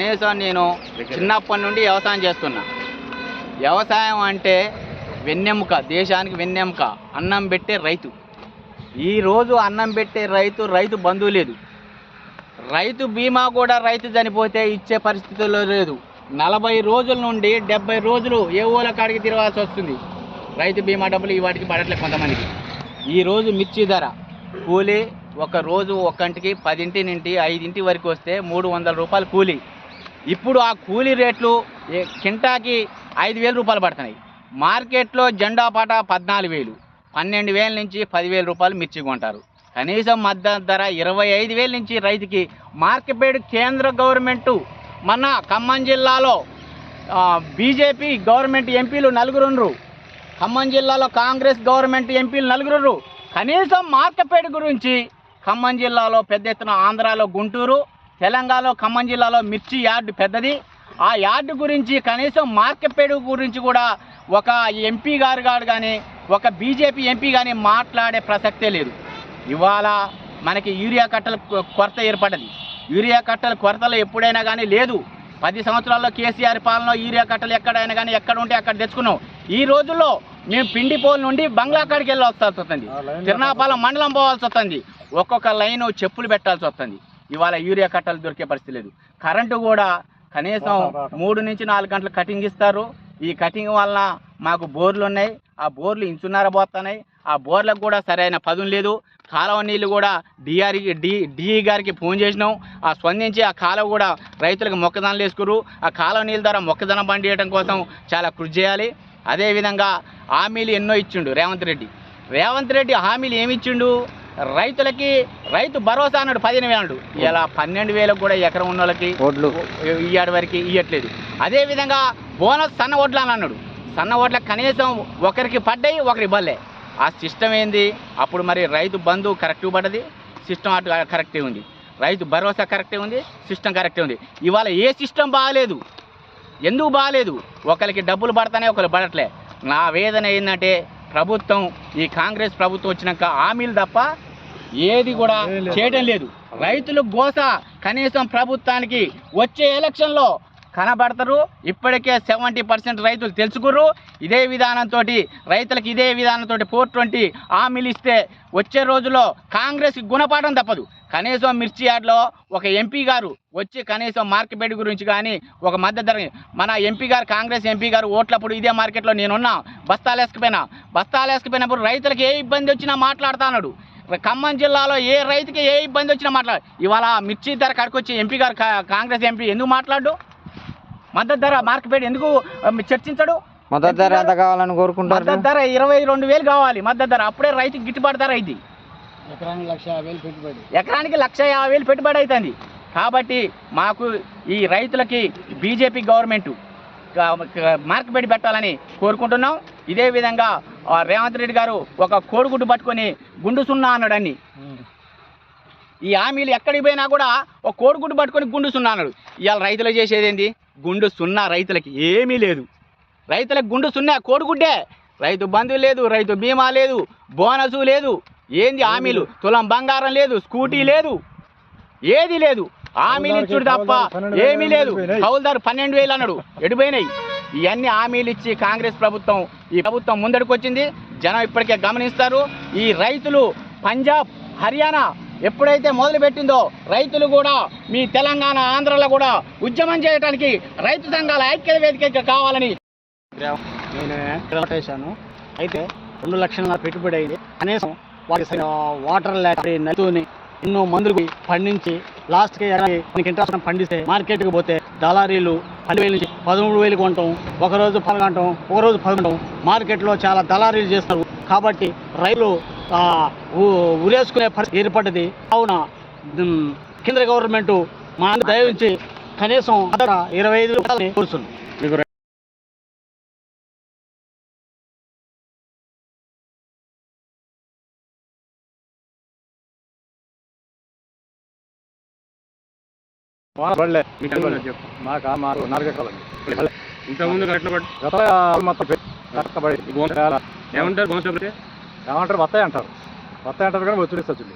కనీసం నేను చిన్నప్పటి నుండి వ్యవసాయం చేస్తున్నా. వ్యవసాయం అంటే వెన్నెముక దేశానికి వెన్నెముక అన్నం పెట్టే రైతు. ఈరోజు అన్నం పెట్టే రైతు రైతు బంధువు లేదు. రైతు బీమా కూడా రైతు చనిపోతే ఇచ్చే పరిస్థితుల్లో లేదు. నలభై రోజుల నుండి డెబ్బై రోజులు ఏ ఊళ్ళ కాడికి తిరగాల్సి వస్తుంది? రైతు బీమా డబ్బులు ఈ వాటికి పడట్లేదు కొంతమందికి. ఈరోజు మిర్చి ధర. కూలీ ఒక రోజు ఒక్కంటికి పదింటి నుండి ఐదింటి వరకు వస్తే మూడు వందల రూపాయలు కూలీ. ఇప్పుడు ఆ కూలీ రేట్లు కింటాకి ఐదు వేల రూపాయలు పడుతున్నాయి. మార్కెట్లో జెండా పాట పద్నాలుగు వేలు. పన్నెండు వేల నుంచి పదివేల రూపాయలు మిర్చి కొంటారు. కనీసం మద్దతు ధర ఇరవై ఐదు వేల నుంచి రైతుకి. మార్కెట్ కేంద్ర గవర్నమెంటు మన ఖమ్మం జిల్లాలో బీజేపీ గవర్నమెంట్ ఎంపీలు నలుగురుండ్రు. ఖమ్మం జిల్లాలో కాంగ్రెస్ గవర్నమెంట్ ఎంపీలు నలుగురు కనీసం మార్కెట్ గురించి ఖమ్మం జిల్లాలో పెద్ద ఎత్తున ఆంధ్రాలో గుంటూరు తెలంగాణలో ఖమ్మం జిల్లాలో మిర్చి యార్డు పెద్దది. ఆ యార్డు గురించి కనీసం మార్కెట్ గురించి కూడా ఒక ఎంపీ గారు గారు కానీ ఒక బీజేపీ ఎంపీ కానీ మాట్లాడే ప్రసక్తే లేదు. ఇవాళ మనకి యూరియా కట్టల కొరత ఏర్పడ్డది యూరియా కట్టల కొరతలు ఎప్పుడైనా కానీ లేదు. పది సంవత్సరాల్లో కేసీఆర్ పాలనలో యూరియా కట్టలు ఎక్కడైనా కానీ ఎక్కడ ఉంటే అక్కడ తెచ్చుకున్నాం. ఈ రోజుల్లో మేము పిండిపోల్ నుండి బంగ్లా కాడికి వెళ్ళి వస్తాల్సి వస్తుంది తిరునాపాలెం మండలం పోవాల్సి వస్తుంది. ఒక్కొక్క లైను చెప్పులు పెట్టాల్సి వస్తుంది. ఇవాళ యూరియా కట్టలు దొరికే పరిస్థితి లేదు. కరెంటు కూడా కనీసం మూడు నుంచి నాలుగు గంటలు కటింగ్ ఇస్తారు. ఈ కటింగ్ వలన మాకు బోర్లు ఉన్నాయి. ఆ బోర్లు ఇంచున్నర పోతున్నాయి. ఆ బోర్లకు కూడా సరైన పదును లేదు. కాలువ నీళ్ళు కూడా డిఆర్ డి డిఈ గారికి ఫోన్ చేసినాం. ఆ స్పందించి ఆ కాలువ కూడా రైతులకు మొక్కజొన్నలు వేసుకురు. ఆ కాలువ నీళ్ళ ద్వారా మొక్కజొన్న పండియడం కోసం చాలా కృషి చేయాలి. అదేవిధంగా హామీలు ఎన్నో ఇచ్చిండు రేవంత్ రెడ్డి. రేవంత్ రెడ్డి హామీలు ఏమి ఇచ్చిండు? రైతులకి రైతు భరోసా అన్నాడు పదిహేను వేలు ఇలా పన్నెండు వేలకు కూడా ఎకరం ఉన్న వాళ్ళకి ఓట్లు ఇయ్యాడి వరకు ఇవ్వట్లేదు అదేవిధంగా బోనస్ సన్న ఓట్లు అని అన్నాడు. సన్న ఓట్ల కనీసం ఒకరికి పడ్డాయి ఒకరి ఇవ్వలే. ఆ సిస్టమ్ ఏంది? అప్పుడు మరి రైతు బంధు కరెక్ట్ పడ్డది? సిస్టమ్ అటు కరెక్టే ఉంది. రైతు భరోసా కరెక్టే ఉంది? సిస్టమ్ కరెక్టే ఉంది. ఇవాళ ఏ సిస్టమ్ బాగాలేదు? ఎందుకు బాగాలేదు? ఒకరికి డబ్బులు పడతానే ఒకరు పడట్లే. నా వేదన ఏంటంటే ప్రభుత్వం ఈ కాంగ్రెస్ ప్రభుత్వం వచ్చినాక హామీలు తప్ప ఏది కూడా చేయడం లేదు. రైతులు గోస కనీసం ప్రభుత్వానికి వచ్చే ఎలక్షన్లో కనబడతారు. ఇప్పటికే సెవెంటీ పర్సెంట్ రైతులు తెలుసుకుర్రు. ఇదే విధానంతో రైతులకు ఇదే విధానంతో ఫోర్ ట్వంటీ హామీలు ఇస్తే వచ్చే రోజుల్లో కాంగ్రెస్ గుణపాఠం తప్పదు. కనీసం మిర్చి యార్డ్లో ఒక ఎంపీ గారు వచ్చి కనీసం మార్కెట్ గురించి కానీ ఒక మద్దతు ధర మన ఎంపీ గారు కాంగ్రెస్ ఎంపీ గారు ఓట్లప్పుడు ఇదే మార్కెట్లో నేనున్నా బస్తాలు వేసుకుపోయినా బస్తాలు వేసుకుపోయినప్పుడు రైతులకు ఏ ఇబ్బంది వచ్చినా మాట్లాడుతున్నాడు ఖమ్మం జిల్లాలో ఏ రైతుకి ఏ ఇబ్బంది వచ్చినా మాట్లాడు ఇవాళ మిర్చి ధర కడుకొచ్చి ఎంపీ గారు కా- కాంగ్రెస్ ఎంపీ ఎందుకు మాట్లాడు? మద్దతు ధర మార్కెట్ ఎందుకు చర్చించడు? మద్దతు ధర ఎంత కావాలని కోరుకుంటారు? మద్దతు ధర ఇరవై రెండు వేలు కావాలి మద్దతు ధర. అప్పుడే రైతుకి గిట్టుబాటు ధర అయింది ఎకరానికి లక్ష యాభై వేలు పెట్టుబడి. ఎకరానికి లక్ష యాభై వేలు పెట్టుబడి అవుతుంది కాబట్టి మాకు ఈ రైతులకి బీజేపీ గవర్నమెంట్ మార్కెట్ పెట్టాలని కోరుకుంటున్నాం. ఇదే విధంగా రేవంత్ రెడ్డి గారు ఒక కోడిగుడ్డు పట్టుకొని గుండు సున్నా అన్నాడని ఈ హామీలు ఎక్కడికి పోయినా కూడా ఒక కోడిగుడ్డు పట్టుకొని గుండు సున్నా అన్నాడు. ఇవాళ రైతులు చేసేది ఏంది? గుండు సున్నా రైతులకి ఏమీ లేదు. రైతులకు గుండు సున్నా కోడిగుడ్డే. రైతు బంధు లేదు రైతు బీమా లేదు బోనసు లేదు. ఏంది హామీలు? తులం బంగారం లేదు స్కూటీ లేదు. ఏది లేదు. హామీలు ఇచ్చుడు తప్ప ఏమీ లేదు. కౌలుదారు పన్నెండు వేలు అన్నాడు. ఎడిపోయినాయి ఇవన్నీ హామీలు ఇచ్చి కాంగ్రెస్ ప్రభుత్వం ఈ ప్రభుత్వం ముందడుకొచ్చింది. జనం ఇప్పటికే గమనిస్తారు. ఈ రైతులు పంజాబ్ హర్యానా ఎప్పుడైతే మొదలుపెట్టిందో రైతులు కూడా మీ తెలంగాణ ఆంధ్రలో కూడా ఉద్యమం చేయడానికి రైతు సంఘాల ఐక్య వేదిక కావాలని నేను చేశాను. అయితే రెండు లక్షల పెట్టుబడి అయింది. కనీసం వాటి వాటర్ లేక నలుతూని ఎన్నో మందులు పండించి లాస్ట్కి మనకి ఇంట్రెస్ట్ పండిస్తే మార్కెట్కి పోతే దళారీలు పదివేల నుంచి పదమూడు వేలు కొంటాం ఒక రోజు ఒకరోజు కొంటాం ఒక రోజు మార్కెట్లో చాలా దళారీలు చేస్తారు కాబట్టి రైలు ఉరేసుకునే పరిస్థితి ఏర్పడ్డది. కావున కేంద్ర గవర్నమెంట్ మా దయించి కనీసం ఇరవై ఐదు కోరుతుంది మీకు నాలుగే కాలండి ఇంతకుముందు మొత్తం ఏమంటారు వస్తాయి అంటారు. వస్తాయి అంటారు కానీ వచ్చి వచ్చింది